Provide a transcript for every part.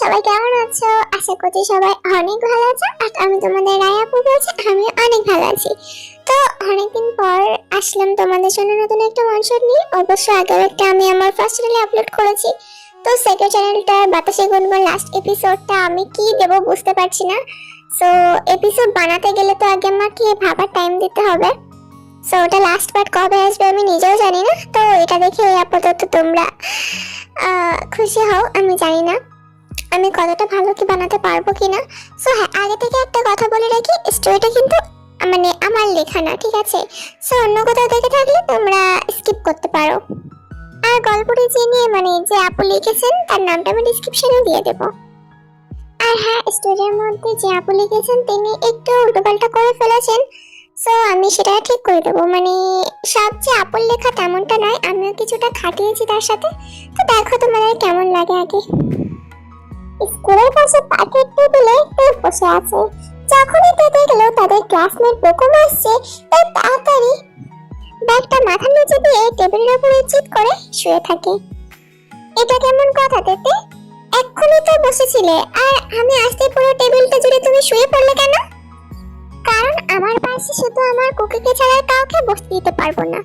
সবাই কেমন আছো? আশা করছি সবাই অনেক ভালো আছো, আর আমি তোমাদের বলছি আমি অনেক ভালো আছি। তো অনেকদিন পর আসলাম তোমাদের নতুন একটা নিয়ে। অবশ্য আগের একটা আমি আমার ফার্স্ট আপলোড করেছি। তো সেকেন্ড চ্যানেলটা বাতাসে গুনবো লাস্ট এপিসোডটা আমি কি দেবো বুঝতে পারছি না। সো এপিসোড বানাতে গেলে তো আগে আমাকে ভাবার টাইম দিতে হবে। সো ওটা লাস্ট পার্ট কবে আসবে আমি নিজেও জানি না। তো এটা দেখে আপাতত তোমরা খুশি হও, আমি জানি না। আমি কতটা ভালো কি বানাতে পারব কিনা সো হ্যাঁ আগে থেকে একটা কথা বলে রাখি স্টোরিটা কিন্তু মানে আমার লেখা না, ঠিক আছে? সো অন্য কোথাও দেখে থাকলে তোমরা স্কিপ করতে পারো। আর গল্পটি যে মানে যে আপু লিখেছেন, তার নামটা আমি ডিসক্রিপশনে দিয়ে দেবো। আর হ্যাঁ স্টোরির মধ্যে যে আপু লিখেছেন, তিনি একটু উল্টোপাল্টা করে ফেলেছেন। সো আমি সেটা ঠিক করে দেবো। মানে সব যে আপন লেখা তেমনটা নয়, আমিও কিছুটা খাটিয়েছি তার সাথে। তো দেখো তোমাদের কেমন লাগে আগে। স্কুলের পাশে পার্কের টেবিলে টেপ বসে আছে। যখনই তে দেখল তাদের ক্লাসমেট বকুম আসছে তাই তাড়াতাড়ি ব্যাগটা মাথার নিচে দিয়ে টেবিলের উপরে চিৎ করে শুয়ে থাকে। এটা কেমন কথা তেতে এক্ষুনি তো বসেছিলে, আর আমি আসতে পুরো টেবিলটা জুড়ে তুমি শুয়ে পড়লে কেন? কারণ আমার পাশে শুধু আমার কুকিকে ছাড়া কাউকে বসতে দিতে পারব না।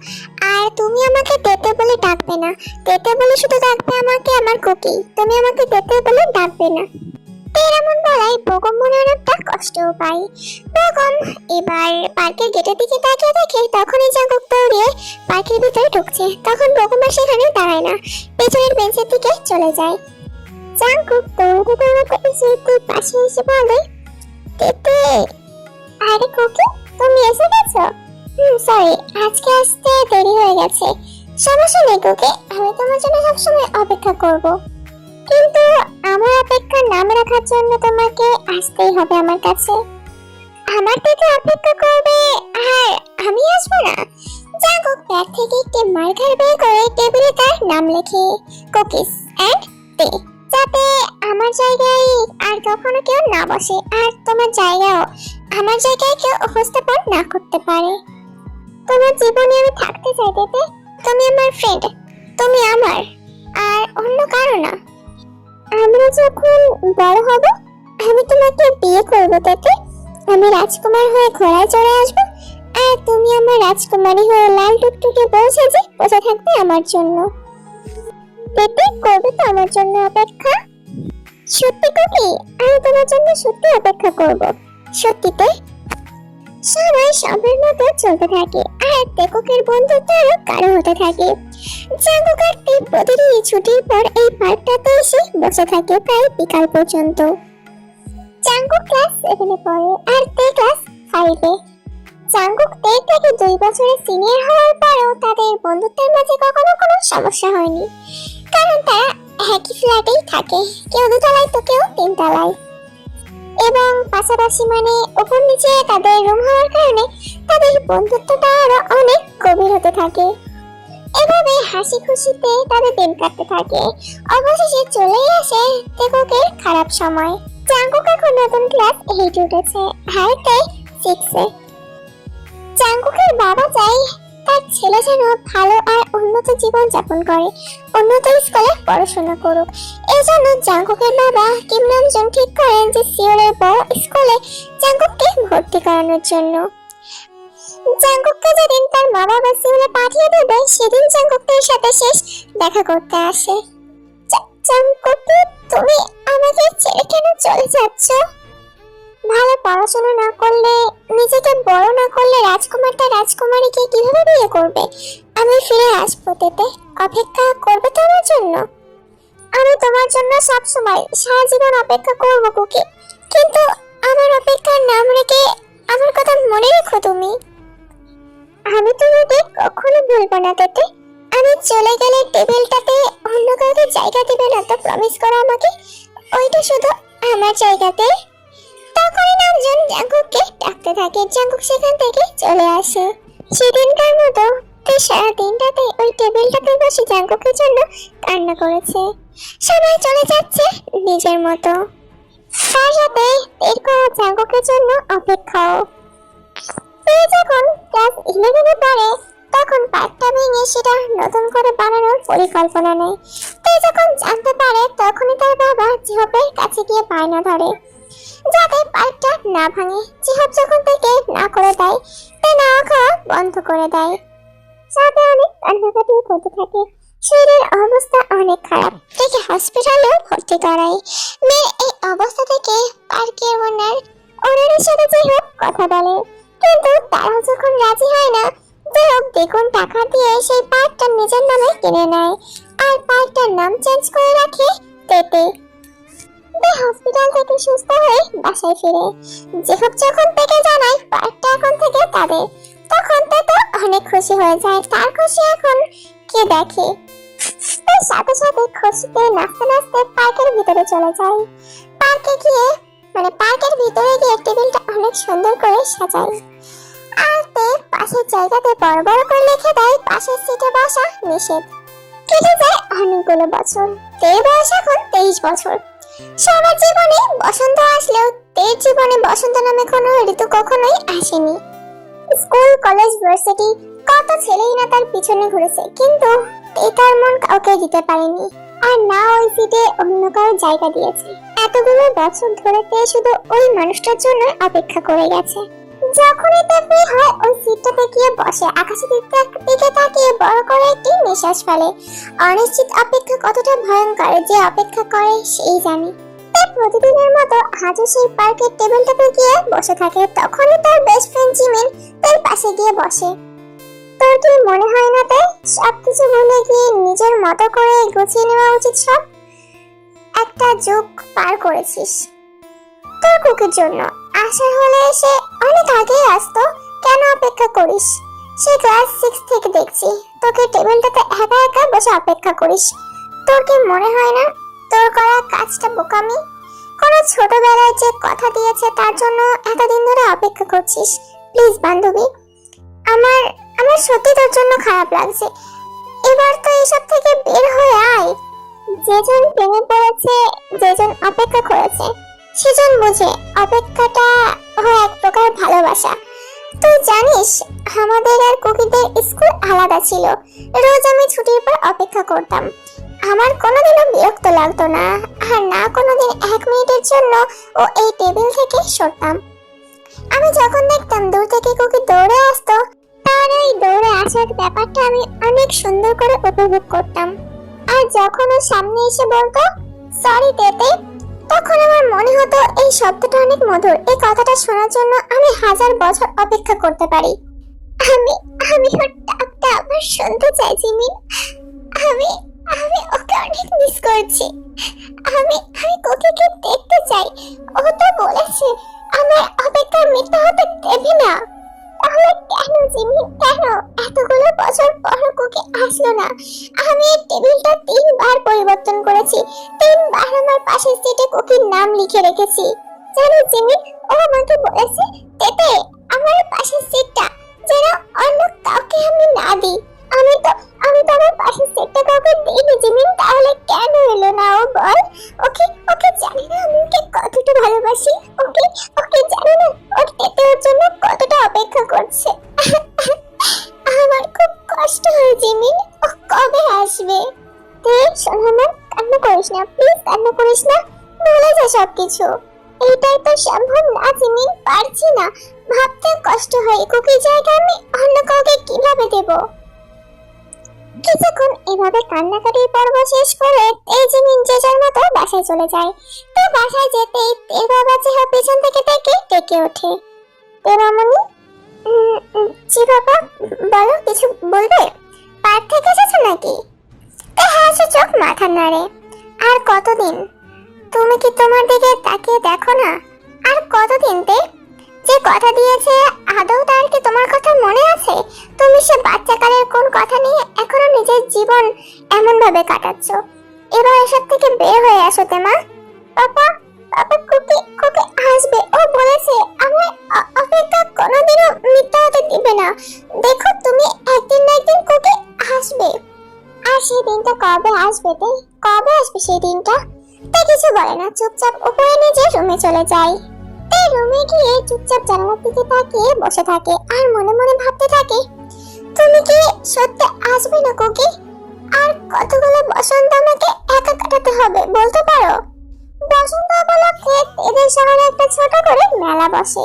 আর তুমি আমাকে তেতে বলে ডাকবে না। তেতে বলে শুধু ডাকবে আমাকে, আমার কুকি। তুমি আমাকে তেতে বলে ডাকবে না। এমন বলাই বগম মনে অনেকটা কষ্টও পাই বগম এবার পার্কের গেটের দিকে তাকিয়ে দেখে তখনই জাগক দৌড়িয়ে পার্কের ভিতরে ঢুকছে। তখন বগম আর সেখানে দাঁড়ায় না। পেছনের বেঞ্চের দিকে চলে যায়। জাঙ্কুক দৌড়তে দৌড়তে এসে পাশে এসে বলে আরে কুকি, তুমি এসে গেছো? হুম সরি আজকে আসতে দেরি হয়ে গেছে। সমস্যা নেই কুকি, আমি তোমার জন্য সবসময় অপেক্ষা করব। কিন্তু আমার অপেক্ষার নাম রাখার জন্য তোমাকে আসতেই হবে আমার কাছে। আমার থেকে অপেক্ষা করবে আর আমি আসব না? যাগো ব্যাগ থেকে একটি মার্কার বের করে টেবিলে তার নাম লেখে কুকিস অ্যান্ড তে, যাতে আমার জায়গায় আর কখনো কেউ না বসে। আর তোমার জায়গাও আমার জায়গায় কেউ উপস্থাপন না করতে পারে। তোমার জীবনে আমি থাকতে চাই দেবে তুমি আমার ফ্রেন্ড তুমি আমার, আর অন্য কারও না। আমরা যখন বড় হব, আমি তোমাকে বিয়ে করব তাতে আমি রাজকুমার হয়ে ঘোড়ায় চড়ে আসব, আর তুমি আমার রাজকুমারী হয়ে লাল টুকটুকে বউ যে বসে থাকবে আমার জন্য। পেটে করবে তো আমার জন্য অপেক্ষা। সত্যি কবি আমি তোমার জন্য সত্যি অপেক্ষা করব। সত্যিতে? সময় সবের মতো চলতে থাকে, আর টেককের বন্ধুত্ব আরও গাঢ় হতে থাকে। জাঙ্গুক আর টেপ প্রতিদিন ছুটির পর এই পার্কটাতে এসে বসে থাকে প্রায় বিকাল পর্যন্ত। জাঙ্গুক ক্লাস সেভেনে পড়ে আর তে ক্লাস ফাইভে। জাঙ্গুক তে থেকে দুই বছরের সিনিয়র হওয়ার পরেও তাদের বন্ধুত্বের মাঝে কখনো কোনো সমস্যা হয়নি। কারণ তারা একই ফ্ল্যাটেই থাকে, কেউ দুতলায় তো কেউ তিনতলায়। এবং পাশাপাশি মানে ওপর নিচে তাদের রুম হওয়ার কারণে তাদের বন্ধুত্বটা আরও অনেক গভীর হতে থাকে। এভাবে হাসি খুশিতে তাদের দিন কাটতে থাকে। অবশেষে চলেই আসে তেকুকের খারাপ সময়। চাঙ্কুক এখন নতুন ক্লাস এইটে উঠেছে ভারতে সিক্সে চাঙ্কুকের বাবা চাই তার ছেলে যেন ভালো আর উন্নত জীবন যাপন করে। উন্নত স্কুলে পড়াশোনা করুক। এই জন্য জাঙ্কুকের বাবা কিম ঠিক করেন যে সিওলের বড় স্কুলে জাঙ্কুককে ভর্তি করানোর জন্য। জাঙ্কুককে যেদিন তার মা বাবা পাঠিয়ে দেবে, সেদিন সাথে শেষ দেখা করতে আসে। তুমি আমাকে ছেড়ে কেন চলে যাচ্ছ? ভালো পড়াশোনা না করলে, নিজেকে বড় না করলে রাজকুমারটা রাজকুমারীকে কীভাবে বিয়ে করবে? আমি ফিরে আসব তেতে অপেক্ষা করবে তো আমার জন্য। আমি তোমার জন্য সব সময় সারা জীবন অপেক্ষা করব, কুকি। কিন্তু আমার অপেক্ষার নাম রেখে আমার কথা মনে রেখো তুমি। আমি তোমাকে কখনো ভুলবো না, তেতে। আমি চলে গেলে টেবিলটাতে অন্য কাউকে জায়গা দেবে না তো প্রমিস করো আমাকে? ওইটা শুধু আমার জায়গাতে। তখনই নামজন জাঙ্কুককে ডাকতে থাকে। জাঙ্কুক সেখান থেকে চলে আসে। সেদিনকার মতো তে সারা দিনটাতে ওই টেবিলটাতে বসে জাঙ্কুকের জন্য কান্না করেছে। সবাই চলে যাচ্ছে নিজের মতো। তার সাথে দীর্ঘ জাঙ্কুকের জন্য অপেক্ষাও। সে যখন ক্লাস ইলেভেনে পড়ে, তখন পার্কটা ভেঙে সেটা নতুন করে বানানোর পরিকল্পনা নেয়। তে যখন জানতে পারে, তখনই তার বাবা জিহপের কাছে গিয়ে বায়না ধরে। যাতে পাইপটা না ভাঙে জিহপ যখন থেকে না করে দেয় তাই না খাওয়া বন্ধ করে দেয়। সাথে অনেক কান্নাকাটিও করতে থাকে। শরীরের অবস্থা অনেক খারাপ। তাকে হসপিটালেও ভর্তি করায় মেয়ের এই অবস্থা থেকে পার্কের ওনার ওনারের সাথে যাই হোক কথা বলে। কিন্তু তারাও যখন রাজি হয় না যাই হোক টাকা দিয়ে সেই পার্কটা নিজের নামে কিনে নেয়। আর পার্কটার নাম চেঞ্জ করে রাখে তেতে। তে হসপিটাল থেকে সুস্থ হয়ে বাসায় ফিরে। যেসব যখন থেকে জানায়, পার্কটা এখন থেকে তাদের। তখন তে তো অনেক খুশি হয়ে যায়, তার খুশি এখন কে দেখে? তার সাথে সাথে খুশিতে নাচতে নাচতে পার্কের ভিতরে চলে যায়। পার্কে গিয়ে মানে পার্কের ভিতরে গিয়ে টেবিলটা অনেক সুন্দর করে সাজায়। আর তে পাশের জায়গাতে বড় বড় করে লিখে দেয়, পাশের সিটে বসা নিষেধ। কেটে যায় অনেকগুলো বছর। তে বয়স এখন তেইশ বছর। সবার জীবনে বসন্ত আসলেও তের জীবনে বসন্ত নামে কোনো ঋতু কখনোই আসেনি। স্কুল, কলেজ, ভার্সিটি, কত ছেলেই না তার পিছনে ঘুরেছে, কিন্তু তার মন কাউকে দিতে পারেনি। আর না ওই সিটে অন্য কারও জায়গা দিয়েছে। এতগুলো বছর ধরে তে শুধু ওই মানুষটার জন্য অপেক্ষা করে গেছে। যখনই তার ফ্রি হয়, ওই সিটটাতে গিয়ে বসে। আকাশের দিকে তাকিয়ে বড় করে একটি নিঃশ্বাস ফেলে। অনিশ্চিত অপেক্ষা কতটা ভয়ঙ্কর যে অপেক্ষা করে, সেই জানে। তে প্রতিদিনের মতো আজও সেই পার্কের টেবিলটাতে গিয়ে বসে থাকে। তখনই তার বেস্ট ফ্রেন্ড জিমিন তার পাশে গিয়ে বসে। তোর কি মনে হয় না তাই? সবকিছু ভুলে গিয়ে নিজের মতো করে গুছিয়ে নেওয়া উচিত সব? একটা যুগ পার করেছিস। তোর কুকির জন্য। আশা হলে সে অনেক আগেই আসতো। কেন অপেক্ষা করিস? সে ক্লাস সিক্স থেকে দেখছি। তোকে টেবিলটাতে একা একা বসে অপেক্ষা করিস। তোর কি মনে হয় না? তোর করা কাজটা বোকামি? কোনো ছোটবেলায় যে কথা দিয়েছে তার জন্য এতদিন ধরে অপেক্ষা করছিস? প্লিজ, বান্ধবী। আমার আমার সত্যি তোর জন্য খারাপ লাগছে। এবার তো এসব থেকে বের হয়ে আয়। যেজন প্রেমে পড়েছে, যেজন অপেক্ষা করেছে, সেজন বুঝে অপেক্ষাটা হয় এক প্রকার ভালোবাসা। তুই জানিস, আমাদের আর কুকিদের স্কুল আলাদা ছিল। রোজ আমি ছুটির পর অপেক্ষা করতাম। আমার কোনোদিনও বিরক্ত লাগতো না। আর না কোনোদিন এক মিনিটের জন্য ও এই টেবিল থেকে সরতাম। আমি যখন দেখতাম দূর থেকে কুকি দৌড়ে আসতো, তার ওই দৌড়ে আসার ব্যাপারটা আমি অনেক সুন্দর করে উপভোগ করতাম। আর যখন ও সামনে এসে বলতো সরি তেতে তখন আমার মনে হতো এই শব্দটা অনেক মধুর। এই কথাটা শোনার জন্য আমি হাজার বছর অপেক্ষা করতে পারি। আমি আমি ওর ডাকটা আবার শুনতে চাই জিমিন আমি মিস করছি। আমি আমি কোকিকে দেখতে চাই, ও তো বলেছে আমার অপেক্ষা মিথ্যা হতে দেবে না। তাহলে কেন জিমি, কেন এতগুলো বছর পর কোকি আসলো না? আমি টেবিলটা তিনবার পরিবর্তন করেছি, তিনবার আমার পাশের সিটে কোকির নাম লিখে রেখেছি। জানো জিমি, ও আমাকে বলেছে, তেতে, আমার পাশের সিটটা যেন অন্য কাউকে আমি না দিই। আমি তো আমি তো আমার পাশের সিটটা কাউকে দিইনি, জিমিন, তাহলে কেন এলো না ও বল? ওকে ওকে জানি না আমি ওকে কতটা ভালোবাসি, ওকে ওকে জানি না, ওর ওর জন্য কতটা অপেক্ষা করছে। আমার খুব কষ্ট হয় জিমিন, ও কবে আসবে? দেখ সোনামা, কান্না করিস না, প্লিজ কান্না করিস না, ভুলে যা সবকিছু। চলে যায়। তো বাসায় যেতেই তের বাবা চেহা পেছন থেকে ডেকে ডেকে ওঠে। তেরামণি জি বাবা, বলো, কিছু বলবে? পার্ক থেকে এসেছ নাকি? তে হ্যাঁ চোখ মাথা নাড়ে। আর কতদিন? তুমি কি তোমার দিকে তাকিয়ে দেখো না? আর কতদিন তে? যে কথা দিয়েছে, আদৌ তার কি তোমার কথা মনে আছে? তুমি সে বাচ্চাকালের কোন কথা নিয়ে এখনও নিজের জীবন এমন ভাবে কাটাচ্ছ? এবার এসব থেকে বের হয়ে আসো তে মা পাপা পাপা কুকি কুকি আসবে। ও বলেছে আমার অপেক্ষা কোনোদিনও মিথ্যা হতে দিবে না। দেখো তুমি একদিন না একদিন কুকি আসবে। আর সেই দিনটা কবে আসবে তে? কবে আসবে সেই দিনটা? তে কিছু বলে না, চুপচাপ উপরে নিজে রুমে চলে যায়। তে রুমে গিয়ে চুপচাপ জানালার দিকে তাকিয়ে বসে থাকে আর মনে মনে ভাবতে থাকে, তুমি কি সত্যি আসবে না কুকি আর কতগুলো বসন্ত আমাকে একা কাটাতে হবে বলতে পারো? বসন্ত উপলক্ষে এদের শহরে একটা ছোট করে মেলা বসে।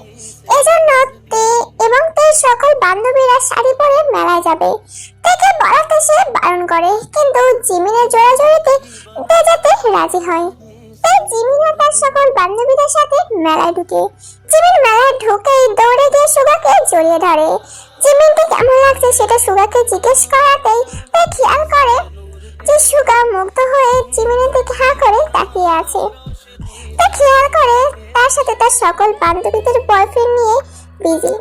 এজন্য তে এবং তের সকল বান্ধবীরা শাড়ি পরে মেলায় যাবে। তেকে বলাতে সে বারণ করে, কিন্তু জিমিনের জোড়াজোড়িতে তে যেতে রাজি হয়। তাই জিমিনা তার সকল বান্ধবীদের সাথে মেলায় ঢুকে। জিমিন মেলায় ঢুকেই দৌড়ে গিয়ে সুগাকে জড়িয়ে ধরে। জিমিনকে কেমন লাগছে সেটা সুগাকে জিজ্ঞেস করাতেই তে খেয়াল করে যে সুগা মুগ্ধ হয়ে জিমিনের দিকে হাঁ করে তাকিয়ে আছে। তা খেয়াল করে তার সাথে তার সকল বান্ধবীদের বয়ফ্রেন্ড নিয়ে বিজি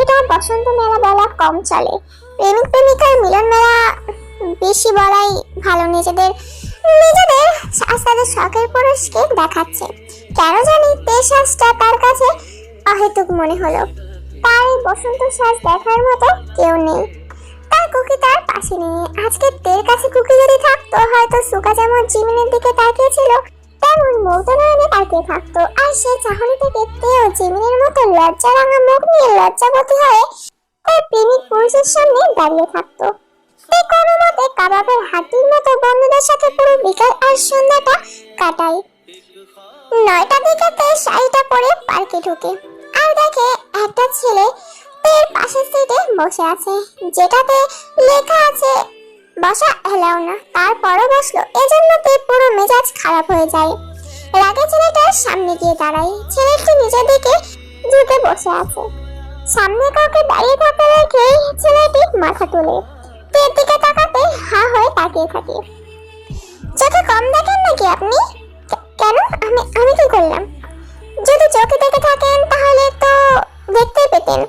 এটা বসন্ত মেলা বলা কম চলে। প্রেমিক প্রেমিকার মিলন মেলা বেশি বলাই ভালো। নিজেদের নিজেদের তাদের শখের পুরুষকে দেখাচ্ছে। কেন জানি তে তার কাছে অহেতুক মনে হলো। তার এই বসন্ত সাজ দেখার মতো কেউ নেই। তার কুকি তার পাশে নেই। আজকে তের কাছে কুকি যদি থাকতো, হয়তো সুকা যেমন জিমিনের দিকে তাকিয়েছিল, তেমন মুগ্ধ তাকিয়ে থাকতো। আর সে চাহনি থেকে তেও জিমিনের মতো লজ্জা রাঙা মুখ নিয়ে লজ্জাবতী হয়ে তার প্রেমিক পুরুষের সামনে দাঁড়িয়ে থাকতো। তে কোনো মতে কাবাবের হাতির মতো বন্ধুদের সাথে পুরো বিকাল আর সন্ধ্যাটা কাটায়। নয়টা দিকে তে শাড়িটা পরে পার্কে ঢুকে। আর দেখে একটা ছেলে তের পাশের সিটে বসে আছে, যেটাতে লেখা আছে, বসা এলাও না। তারপরও বসল। এজন্য তে পুরো মেজাজ খারাপ হয়ে যায়। রাগে ছেলেটার সামনে গিয়ে দাঁড়ায়। ছেলেটি নিজের দিকে ঝুঁকে বসে আছে। সামনে কাউকে দাঁড়িয়ে থাকতে দেখে ছেলেটি মাথা তোলে। তের দিকে তাকাতে হা হয়ে তাকিয়ে থাকে। চোখে কম দেখেন নাকি আপনি? কেন? আমি আমি কি করলাম? যদি চোখে দেখে থাকেন, তাহলে তো দেখতেই পেতেন।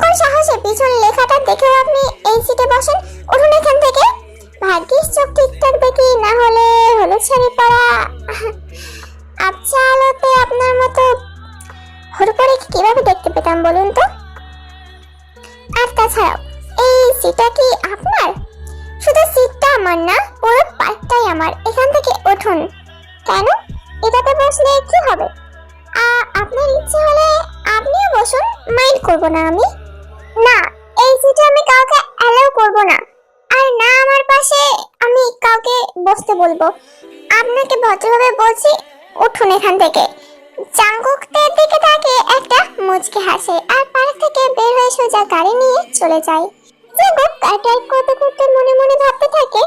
কোন সাহসে পিছনে লেখাটা দেখেও আপনি এই সিটে বসেন। উঠুন এখান থেকে। ভাগ্যিস চোখ ঠিকঠাক দেখি, না হলে হলুদ শাড়ি পরা আবছা আলোতে আপনার মতো হরুপরে কীভাবে দেখতে পেতাম বলুন তো? আর তাছাড়াও, এই সিটটা কি আপনার? শুধু সিটটা আমার না, পুরো পার্কটাই আমার। এখান থেকে উঠুন। কেন? এটাতে বসলে কি হবে? করব না আমি? না, এই সিটে আমি কাউকে অ্যালাউ করব না। আর না আমার পাশে আমি কাউকে বসতে বলব। আপনাকে ভদ্রভাবে বলছি, উঠুন এখান থেকে। চাঙ্গুকদের দিকে তাকে একটা মুচকে হাসে আর পার্ক থেকে বের হয়ে সোজা গাড়ি নিয়ে চলে যায়। চাঙ্গুক কাটার করতে করতে মনে মনে ভাবতে থাকে,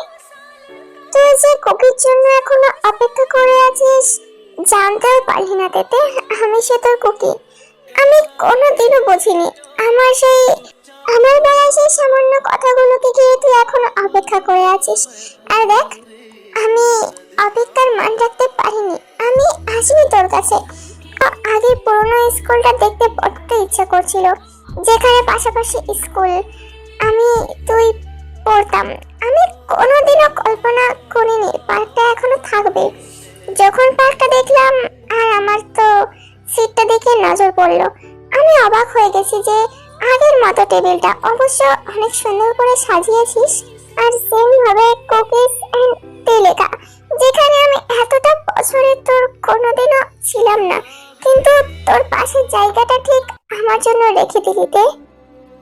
তুই যে কুকির জন্য এখনও অপেক্ষা করে আছিস, জানতেও পারলি না তেতে আমি সে তোর কুকি। আমি কোনোদিনও বুঝিনি। আমার সেই, আমার বেলায় সেই সামান্য কথাগুলোকে ঘিরে তুই এখনও অপেক্ষা করে আছিস। আর দেখ, আমি অপেক্ষার মান রাখতে পারিনি। আমি আসিনি তোর কাছে। আগে পুরোনো স্কুলটা দেখতে বড্ড ইচ্ছা করছিল, যেখানে পাশাপাশি স্কুল আমি তুই পড়তাম। আমি কোনোদিনও কল্পনা করিনি, পার্কটা এখনও থাকবে। যখন পার্কটা দেখলাম, আর আমার তো সিটটা দেখে নজর পড়ল। আমি অবাক হয়ে গেছি যে আগের মতো টেবিলটা অবশ্য অনেক সুন্দর করে সাজিয়েছিস, আর সেম ভাবে কুকিজ এন্ড তে লেখা যেখানে আমি এতটা বছরে তোর কোনোদিনও ছিলাম না, কিন্তু তোর পাশের জায়গাটা ঠিক আমার জন্য রেখে দিলি তে।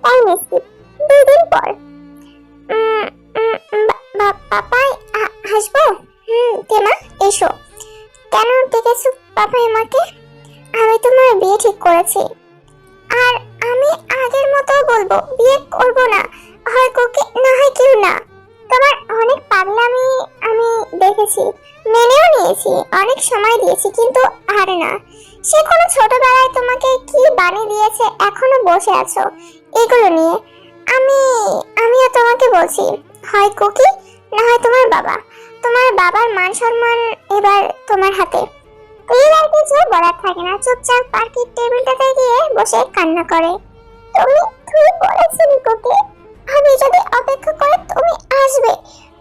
তাই মিষ্টি দুই দিন পর পাপাই হাসবো? হুম তেমা এসো। কেন ডেকেছো পাপাই আমাকে আমি তোমার বিয়ে ঠিক করেছি। আর আমি আগের মতো বলব, বিয়ে করব না। হয় কোকে না হয় কেউ না। তোমার অনেক পাগলামি আমি দেখেছি, মেনেও নিয়েছি, অনেক সময় দিয়েছি, কিন্তু আর না। সে কোনো ছোটবেলায় তোমাকে কি বানিয়ে দিয়েছে এখনও বসে আছো? এগুলো নিয়ে আমি, আমিও তোমাকে বলছি, হয় কোকি, না হয় তোমার বাবা। তোমার বাবার মান সম্মান এবার তোমার হাতে। তুই কিছু বলার থাকে না, চুপচাপ পার্কের টেবিলটাতে গিয়ে বসে কান্না করে। তুমি তুই বলেছিলি কুকি আমি যদি অপেক্ষা করে তুমি আসবে,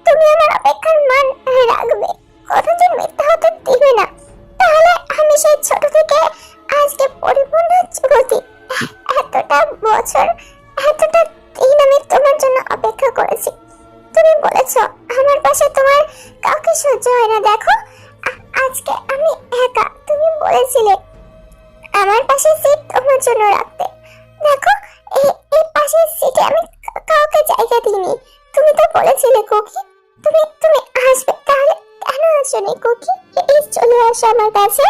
তুমি আমার অপেক্ষার মান রাখবে। কতদিন মিথ্যা হতে দিবে না। তাহলে আমি সেই ছোট থেকে আজকে পরিপূর্ণ যুবতী। এতটা বছর, এতটা দিন আমি তোমার জন্য অপেক্ষা করেছি। তুমি বলেছ, আমার পাশে তোমার কাউকে সহ্য হয় না। দেখো আজকে আমি একা, তুমি বলেছিলে। আমার পাশে সিট তোমার জন্য রাখতে। দেখো, এই এই পাশের সিটে আমি কাউকে জায়গা দিইনি। তুমি তো বলেছিলে, কুকি। তুমি তুমি আসবে, তাহলে কেন আসনি কুকি? এই চলে আসো আমার কাছে।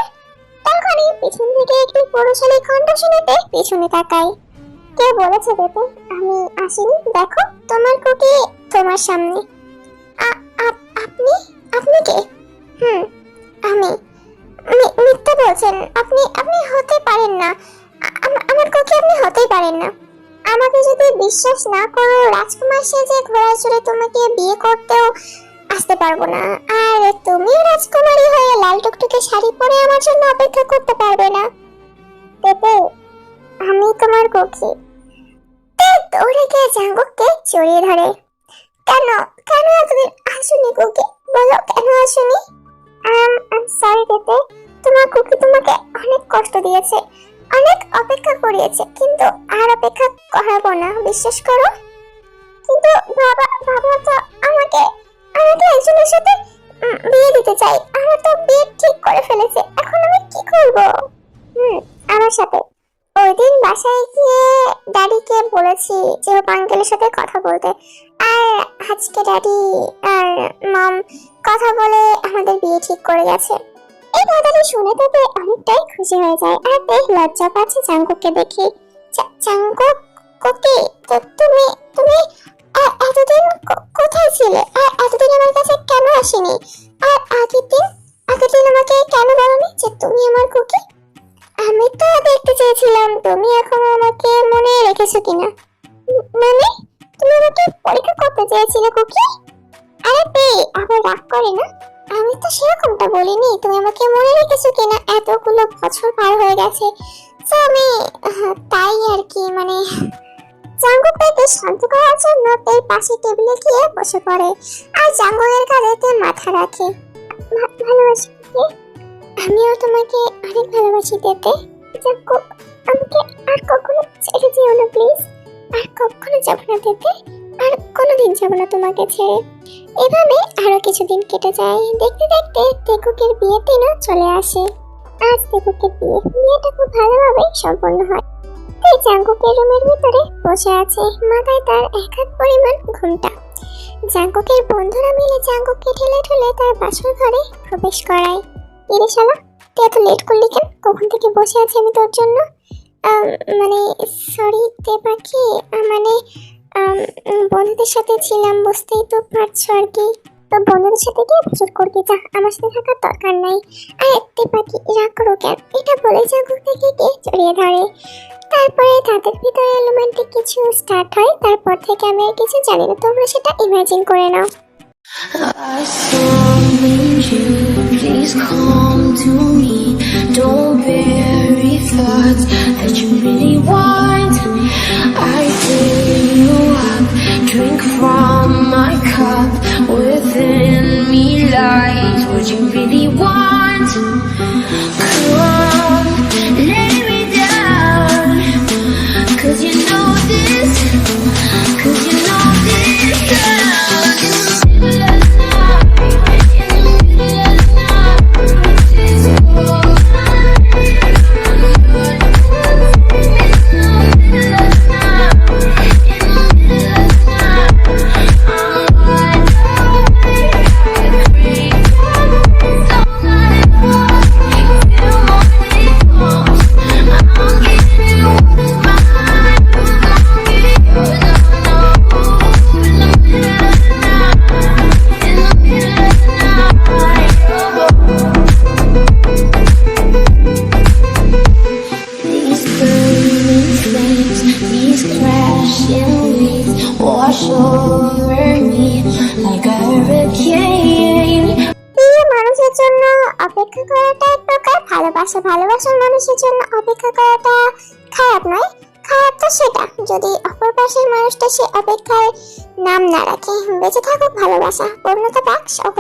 তখনই পিছন থেকে একটি পুরুষালী কণ্ঠ শুনেতে পিছনে তাকাই কে বলেছে পেঁপে আমি আসিনি। দেখো, তোমার কুকি তোমার সামনে। আপনি? চড়ে তোমাকে বিয়ে করতেও আসতে পারব না। আর তুমিও রাজকুমারী হয়ে লাল টুকটুকে শাড়ি পরে আমার জন্য অপেক্ষা করতে পারবে না। পেপে, আমি তোমার কুকি। তে দৌড়ে গিয়ে জাঙ্গুককে জড়িয়ে ধরে। কেন কেন এতদিন আসুনি কুকি? বলো, কেন আসুনি? আম সরি পেপে, তোমার কুকি তোমাকে অনেক কষ্ট দিয়েছে, অনেক অপেক্ষা করিয়েছে, কিন্তু আর অপেক্ষা করাবো না, বিশ্বাস করো। কিন্তু বাবা বাবা তো আমাকে আমাকে একজনের সাথে বিয়ে দিতে চাই আমার তো বিয়ে ঠিক করে ফেলেছে। এখন আমি কি করব? হুম, আমার সাথে। ওই দিন বাসায় গিয়ে ড্যাডিকে বলেছি যে আঙ্কেলের সাথে কথা বলতে। আর আজকে ড্যাডি আর মম কথা বলে আমাদের বিয়ে ঠিক করে গেছে। এই কথাটি শুনে তবে অনেকটাই খুশি হয়ে যায়। আর বেশ লজ্জা পাচ্ছে চাঙ্কুককে দেখে। চাঙ্কুক, কোকি, তো তুমি তুমি এতদিন কোথায় ছিলে? আর এতদিন আমার কাছে কেন আসেনি? আর আগের দিন আগের দিন আমাকে কেন বলনি যে তুমি আমার কুকি? আমি তো দেখতে চেয়েছিলাম, তুমি এখনও আমাকে মনে রেখেছো কিনা। মানে তুমি আমাকে পরীক্ষা করতে চেয়েছিলে কুকি? আরে বে আবার রাগ করে না? আমি তো সেরকমটা বলিনি, তুমি আমাকে মনে রেখেছো কিনা? এতগুলো বছর পার হয়ে গেছে। তো আমি জাঙ্গুককে শান্ত করার জন্য তের পাশে টেবিলে গিয়ে বসে পড়ে। আর জাঙ্গুকের কাঁধেতে মাথা রাখে। ভালোবাসি আমিও তোমাকে অনেক ভালোবাসি দেতে জাঙ্গুক আমাকে আর কখনো ছেড়ে যেও না, প্লিজ। আর কখনো যাব না দেতে আর কোনোদিন যাব না তোমাকে ছেড়ে। এভাবে আরও কিছুদিন কেটে যায়। দেখতে দেখতে তেকুকের বিয়ের দিনও চলে আসে। আজ তেকুকের বিয়ে। বিয়েটা খুব ভালোভাবে সম্পন্ন হয়। তাই জাঙ্কুকের রুমের ভিতরে বসে আছে মাথায় তার এক হাত পরিমাণ ঘুমটা। জাঙ্কুকের বন্ধুরা মিলে জাঙ্কুককে ঠেলে ঠেলে তার বাসর ঘরে প্রবেশ করায়। ইরে শালা, তুই এত লেট করলি কেন? কখন থেকে বসে আছি আমি তোর জন্য? মানে সরি তে পাখি মানে বন্ধুদের সাথে ছিলাম বুঝতেই তো পারছ আর কি। তো বন্ধুদের সাথে গিয়ে করবি যা আমার সাথে থাকার দরকার নাই। আর একটি পাখি রাগ করো কেন? এটা বলে থেকে জড়িয়ে ধরে? তারপরে তাদের ভিতরে রোমান্টিক কিছু স্টার্ট হয় তারপর থেকে আমি আর কিছু জানি না তোমরা সেটা ইমাজিন করে নাও। I summon you, drink from my cup. Within me lies what you really want. অপেক্ষার নাম না রাখে। বেঁচে থাকুক ভালোবাসা পূর্ণতা পাক সকল